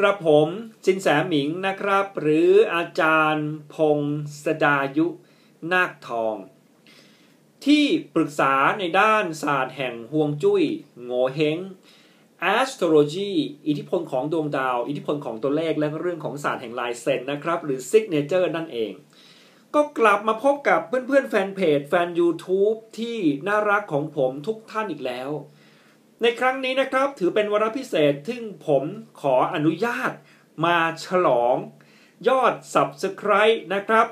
กระผมสินแสหมิงนะครับ หรืออาจารย์พงศดายุนาคทอง ที่ปรึกษาในด้านศาสตร์แห่งฮวงจุ้ยโงเฮง astrology อิทธิพลของดวงดาว อิทธิพลของตัวเลขและเรื่องของศาสตร์แห่งลายเซ็นนะครับ หรือ signature นั่นเอง ก็กลับมาพบกับเพื่อนๆแฟนเพจแฟน YouTube ที่น่ารักของผมทุกท่านอีกแล้ว ในครั้งนี้นะครับถือเป็นวาระพิเศษที่ผมขออนุญาตมาฉลองยอด Subscribe นะครับ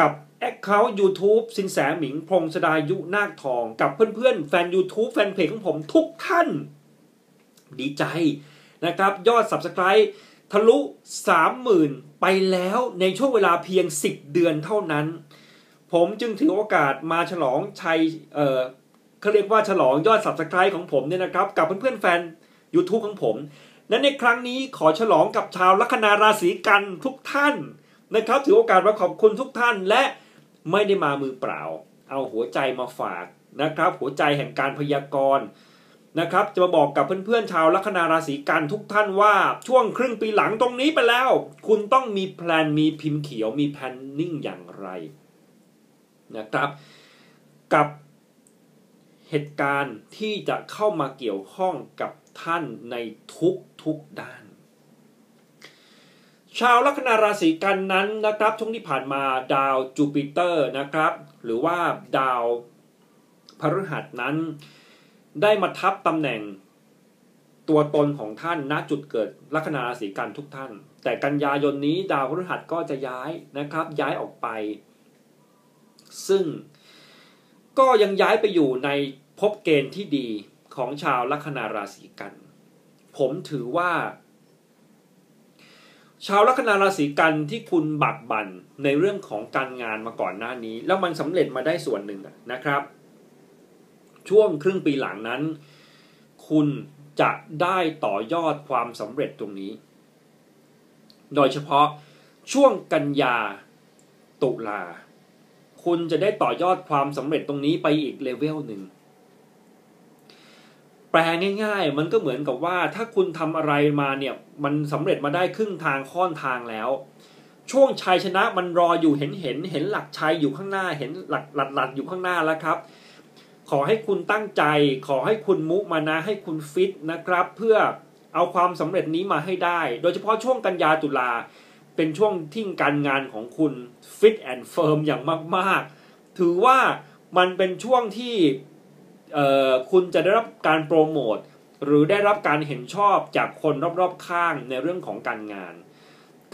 กับ Account YouTube สินแสหมิงพงศดายุนาคทอง กับเพื่อนๆ แฟน YouTube แฟนเพจของผมทุกท่าน ดีใจนะครับ ยอด Subscribe ทะลุ 30,000 ไปแล้วในช่วงเวลาเพียง 10 เดือนเท่านั้น ผมจึงถือโอกาสมาฉลองชัย เขาเรียกว่าฉลองยอด Subscribe ของผมเนี่ยนะครับ กับเพื่อนๆแฟน YouTube ของผมและในครั้งนี้ขอฉลองกับชาวลัคนาราศีกันทุกท่านนะครับ ถือโอกาสมาขอบคุณทุกท่านและไม่ได้มามือเปล่า เอาหัวใจมาฝากนะครับ หัวใจแห่งการพยากรณ์นะครับ จะมาบอกกับเพื่อนๆชาวลัคนาราศีกันทุกท่านว่าช่วงครึ่งปีหลังตรงนี้ไปแล้ว คุณต้องมีแพลนมีพิมพ์เขียวมีแพนนิ่งอย่างไรนะครับ กับ เหตุการณ์ที่จะเข้ามาเกี่ยวข้องกับท่านในทุกทุกด้าน ชาวลัคนาราศีกันนั้นนะครับช่วงที่ผ่านมาดาวจูปิเตอร์นะครับ หรือว่าดาวพฤหัสนั้น ได้มาทับตำแหน่งตัวตนของท่านณจุดเกิดลัคนาราศีกันทุกท่าน แต่กันยายนนี้ดาวพฤหัสก็จะย้ายนะครับ ย้ายออกไป ซึ่ง ก็ยังย้ายไปอยู่ในภพเกณฑ์ที่ดีของชาวลัคนาราศีกัน ผมถือว่า ชาวลัคนาราศีกันที่คุณบักบันในเรื่องของการงานมาก่อนหน้านี้ แล้วมันสำเร็จมาได้ส่วนหนึ่งนะครับ ช่วงครึ่งปีหลังนั้น คุณจะได้ต่อยอดความสำเร็จตรงนี้ โดยเฉพาะช่วงกันยาตุลา คุณจะได้ต่อยอดความสำเร็จตรงนี้ไปอีกเลเวลหนึ่งแปลง่าย ๆ มันก็เหมือนกับว่าถ้าคุณทำอะไรมาเนี่ยมันสำเร็จมาได้ครึ่งทางค่อนทางแล้ว ช่วงชัยชนะมันรออยู่เห็นเห็นเห็นหลักชัยอยู่ข้างหน้าเห็นหลักหลักหลักอยู่ข้างหน้าแล้วครับขอให้คุณตั้งใจ ขอให้คุณมุมานะให้คุณฟิตนะครับ เพื่อเอาความสำเร็จนี้มาให้ได้ โดยเฉพาะช่วงกันยาตุลา เป็นช่วงที่การงานของคุณฟิตแอนด์เฟิร์มอย่างมาก ๆ ถือว่ามันเป็นช่วงที่คุณจะได้รับการโปรโมทหรือได้รับการเห็นชอบจากคนรอบๆข้างในเรื่องของการงาน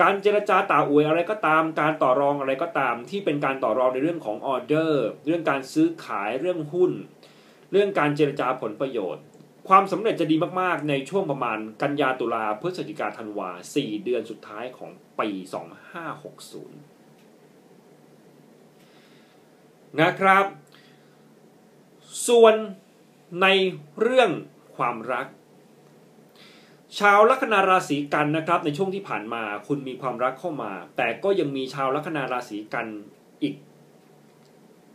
การเจรจาต่าอวยอะไรก็ตาม การต่อรองอะไรก็ตาม ที่เป็นการต่อรองในเรื่องของออเดอร์ เรื่องการซื้อขายเรื่องหุ้น เรื่องการเจรจาผลประโยชน์ ความสำเร็จจะดีมากๆ ในช่วงประมาณกันยาตุลาพฤศจิกาธันวา4เดือนสุดท้ายของปี 2560 นะครับ ส่วนในเรื่องความรัก ชาวลัคนาราศีกันนะครับ ในช่วงที่ผ่านมาคุณมีความรักเข้ามา แต่ก็ยังมีชาวลัคนาราศีกันอีก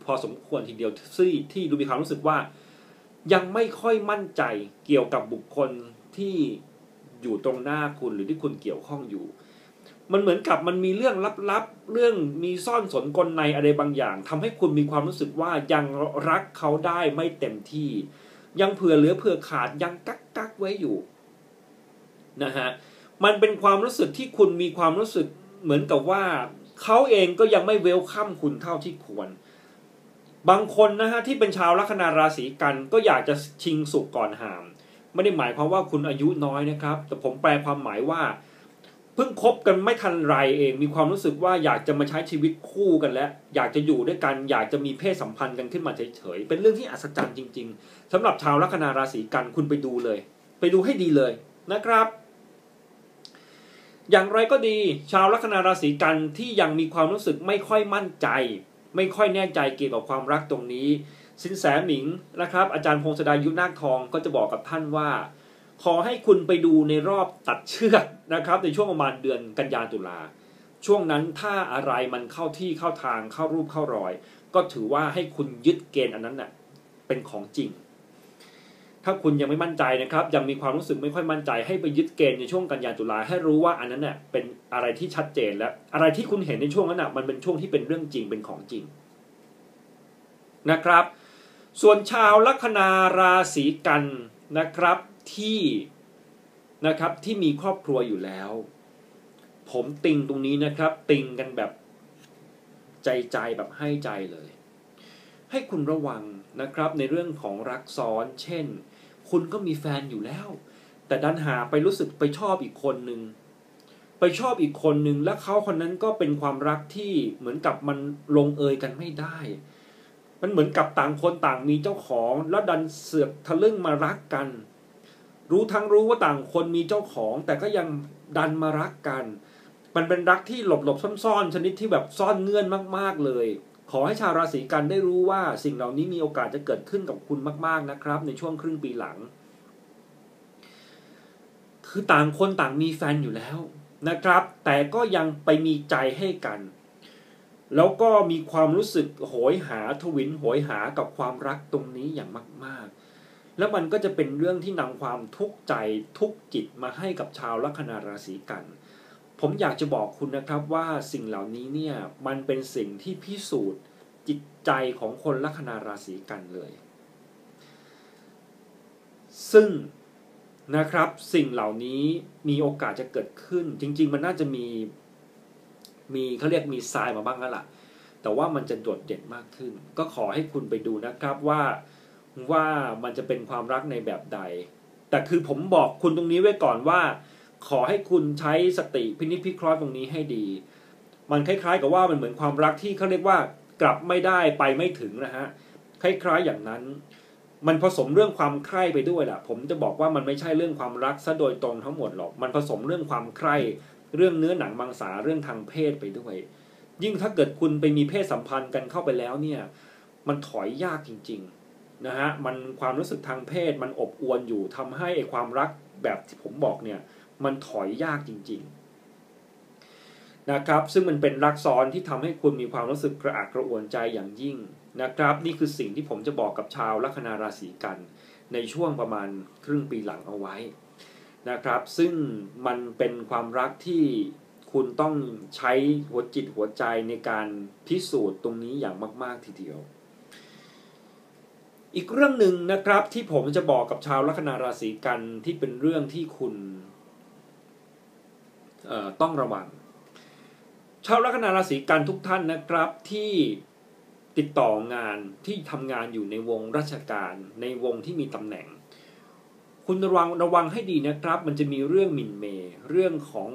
พอสมควรทีเดียวที่ที่ดูมีความรู้สึกว่า ยังไม่ค่อยมั่นใจเกี่ยวกับบุคคลที่อยู่ตรงหน้าคุณหรือที่คุณเกี่ยวข้องอยู่ มันเหมือนกับมันมีเรื่องลับๆ เรื่องมีซ่อนสนกลในอะไรบางอย่างทำให้คุณมีความรู้สึกว่ายังรักเขาได้ไม่เต็มที่ ยังเผื่อเหลือเผื่อขาดยังกักกักไว้อยู่นะฮะมันเป็นความรู้สึกที่คุณมีความรู้สึกเหมือนกับว่าเขาเองก็ยังไม่เวลคัมคุณเท่าที่ควร บางคนนะฮะที่เป็นชาวลัคนาราศีกันก็อยากจะชิงสุกก่อนหาม ไม่ได้หมายความว่าคุณอายุน้อยนะครับ แต่ผมแปลความหมายว่า เพิ่งคบกันไม่ทันไรเอง มีความรู้สึกว่าอยากจะมาใช้ชีวิตคู่กันแล้ว อยากจะอยู่ด้วยกัน อยากจะมีเพศสัมพันธ์กันขึ้นมาเฉยๆเป็นเรื่องที่อัศจรรย์จริง ๆสำหรับชาวลัคนาราศีกันคุณไปดูเลย ไปดูให้ดีเลยนะครับอย่างไรก็ดี ชาวลัคนาราศีกันที่ยังมีความรู้สึกไม่ค่อยมั่นใจ ไม่ค่อยแน่ใจเกี่ยวกับความรักตรงนี้ สินแสหมิงนะครับ อาจารย์พงศดายุนาคทองก็จะบอกกับท่านว่า ขอให้คุณไปดูในรอบตัดเชือกนะครับ ในช่วงประมาณเดือนกันยาตุลาช่วงนั้นถ้าอะไรมันเข้าที่เข้าทางเข้ารูปเข้ารอย ก็ถือว่าให้คุณยึดเกณฑ์อันนั้นน่ะเป็นของจริง ถ้าคุณยังไม่มั่นใจนะครับ ยังมีความรู้สึกไม่ค่อยมั่นใจ ให้ไปยึดเกณฑ์ในช่วงกันยาตุลาให้รู้ว่าอันนั้นเน่ยเป็นอะไรที่ชัดเจนแล้ว อะไรที่คุณเห็นในช่วงนั้นน่ะมันเป็นช่วงที่เป็นเรื่องจริงเป็นของจริงนะครับ ส่วนชาวลัคนาราศีกันนะครับที่นะครับที่มีครอบครัวอยู่แล้ว ผมติงตรงนี้นะครับ ติงกันแบบใจใจแบบให้ใจเลย ให้คุณระวังนะครับในเรื่องของรักซ้อน เช่น คุณก็มีแฟนอยู่แล้ว แต่ดันหาไปรู้สึกไปชอบอีกคนหนึ่งไปชอบอีกคนหนึ่งและเขาคนนั้นก็เป็นความรักที่เหมือนกับมันลงเอยกันไม่ได้ มันเหมือนกับต่างคนต่างมีเจ้าของแล้วดันเสือกทะลึ่งมารักกัน รู้ทั้งรู้ว่าต่างคนมีเจ้าของ แต่ก็ยังดันมารักกัน มันเป็นรักที่หลบหลบซ่อนๆชนิดที่แบบซ่อนเงื่อนมาก ๆเลย ขอให้ชาวราศีกันได้รู้ว่าสิ่งเหล่านี้มีโอกาสจะเกิดขึ้นกับคุณมากๆนะครับ ในช่วงครึ่งปีหลัง คือต่างคนต่างมีแฟนอยู่แล้วนะครับ แต่ก็ยังไปมีใจให้กัน แล้วก็มีความรู้สึกโหยหาทวินโหยหากับความรักตรงนี้อย่างมาก ๆ แล้วมันก็จะเป็นเรื่องที่นำความทุกข์ใจทุกจิตมาให้กับชาวลัคนาราศีกัน ผมอยากจะบอกคุณนะครับว่าสิ่งเหล่านี้เนี่ยมันเป็นสิ่งที่พิสูจน์จิตใจของคนลัคนาราศีกันเลย ซึ่งนะครับสิ่งเหล่านี้มีโอกาสจะเกิดขึ้น จริง ๆ มันน่าจะมีมีเขาเรียกมีทรายมาบ้างแล้วล่ะ แต่ว่ามันจะโดดเด่นมากขึ้น ก็ขอให้คุณไปดูนะครับว่าว่ามันจะเป็นความรักในแบบใด แต่คือผมบอกคุณตรงนี้ไว้ก่อนว่า ขอให้คุณใช้สติพินิจพิเคราะห์ตรงนี้ให้ดี มันคล้าย ๆ กับว่ามันเหมือนความรักที่เขาเรียกว่ากลับไม่ได้ไปไม่ถึงนะฮะคล้ายๆอย่างนั้น มันผสมเรื่องความใคร่ไปด้วยแหละผมจะบอกว่ามันไม่ใช่เรื่องความรักซะโดยตรงทั้งหมดหรอก มันผสมเรื่องความใคร่ เรื่องเนื้อหนังมังสาเรื่องทางเพศไปด้วย ยิ่งถ้าเกิดคุณไปมีเพศสัมพันธ์กันเข้าไปแล้วเนี่ย มันถอยยากจริง ๆนะฮะมันความรู้สึกทางเพศมันอบอวลอยู่ทำให้ความรักแบบที่ผมบอกเนี่ย มันถอยยากจริง ๆ นะครับ ซึ่งมันเป็นรักซ้อนที่ทำให้คุณมีความรู้สึกกระอักกระอ่วนใจอย่างยิ่งนะครับ นี่คือสิ่งที่ผมจะบอกกับชาวลัคนาราศีกัน ในช่วงประมาณครึ่งปีหลังเอาไว้นะครับ ซึ่งมันเป็นความรักที่คุณต้องใช้หัวจิตหัวใจในการพิสูจน์ตรงนี้อย่างมาก ๆทีเดียว อีกเรื่องหนึ่งนะครับที่ผมจะบอกกับชาวลัคนาราศีกันที่เป็นเรื่องที่คุณ ต้องระวัง ชาวลัคนาราศีกันทุกท่านนะครับที่ติดต่องานที่ทำงานอยู่ในวงราชการ ในวงที่มีตำแหน่ง คุณระวังระวังให้ดีนะครับ มันจะมีเรื่องมินเมเรื่องของ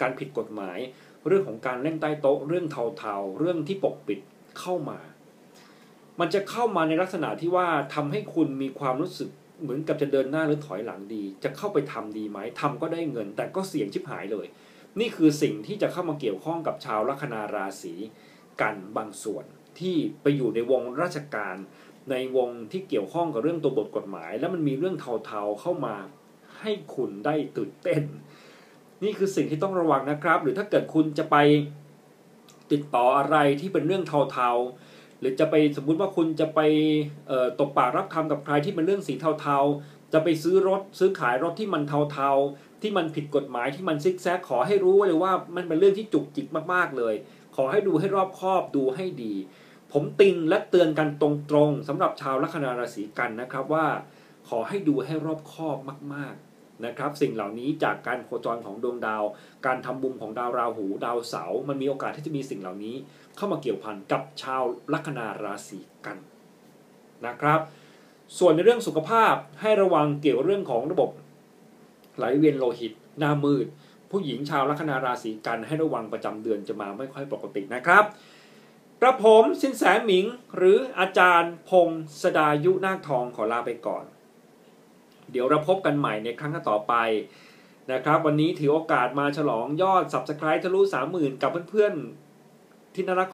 การผิดกฎหมาย เรื่องของการเล่นใต้โต๊ะ เรื่องเทาๆ เรื่องที่ปกปิดเข้ามา มันจะเข้ามาในลักษณะที่ว่าทำให้คุณมีความรู้สึกเหมือนกับจะเดินหน้าหรือถอยหลังดี จะเข้าไปทำดีไหมทำก็ได้เงิน แต่ก็เสี่ยงชิบหายเลย นี่คือสิ่งที่จะเข้ามาเกี่ยวข้องกับชาวลัคนาราศีกันบางส่วนที่ไปอยู่ในวงราชการในวงที่เกี่ยวข้องกับเรื่องตัวบทกฎหมาย แล้วมันมีเรื่องเทาๆเข้ามาให้คุณได้ตื่นเต้น นี่คือสิ่งที่ต้องระวังนะครับ หรือถ้าเกิดคุณจะไปติดต่ออะไรที่เป็นเรื่องเทาๆหรือจะไปสมมุติว่าคุณจะไปตบปากรับคำกับใครที่เป็นเรื่องสีเทาๆ จะไปซื้อรถซื้อขายรถที่มันเทาๆ ที่มันผิดกฎหมายที่มันซิกแซกขอให้รู้เลยว่ามันเป็นเรื่องที่จุกจิกมากๆเลย ขอให้ดูให้รอบคอบดูให้ดี ผมติงและเตือนกันตรงๆสำหรับชาวลัคนาราศีกันนะครับว่าขอให้ดูให้รอบคอบมากๆนะครับ สิ่งเหล่านี้จากการโคจรของดวงดาว การทำบุญของดาวราหู ดาวเสาร์มันมีโอกาสที่จะมีสิ่งเหล่านี้ เข้ามาเกี่ยวพันกับชาวลัคนาราศีกันนะครับ ส่วนในเรื่องสุขภาพให้ระวังเกี่ยวเรื่องของระบบไหลเวียนโลหิต หน้ามืด ผู้หญิงชาวลัคนาราศีกันให้ระวังประจำเดือนจะมาไม่ค่อยปกตินะครับกระผมสินแสหมิง หรืออาจารย์พงศดายุนาคทองขอลาไปก่อน เดี๋ยวเราพบกันใหม่ในครั้งต่อไปนะครับ วันนี้ถือโอกาสมาฉลองยอด Subscribe ทะลุ30,000 กับเพื่อนๆที่น่ารัก